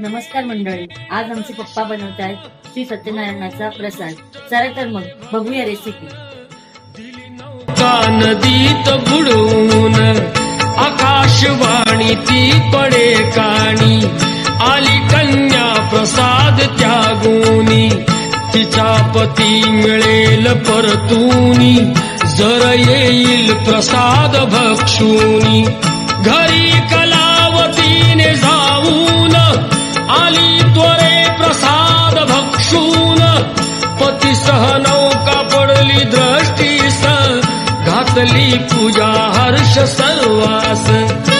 नमस्कार मंडळी आज आमचे पप्पा बनवत आहेत श्री सत्यनारायणाचा प्रसाद. चला तर मग बघूया रेसिपी का नदीत बुडवून आकाशवाणी ती पडे काणी. आली कन्या प्रसाद त्यागुनी तिचा पती मिळेल परतूनी. जर येईल प्रसाद भक्षुनी. घरी पतीसह नौका पडली दृष्टीस घातली पूजा हर्ष सर्वास।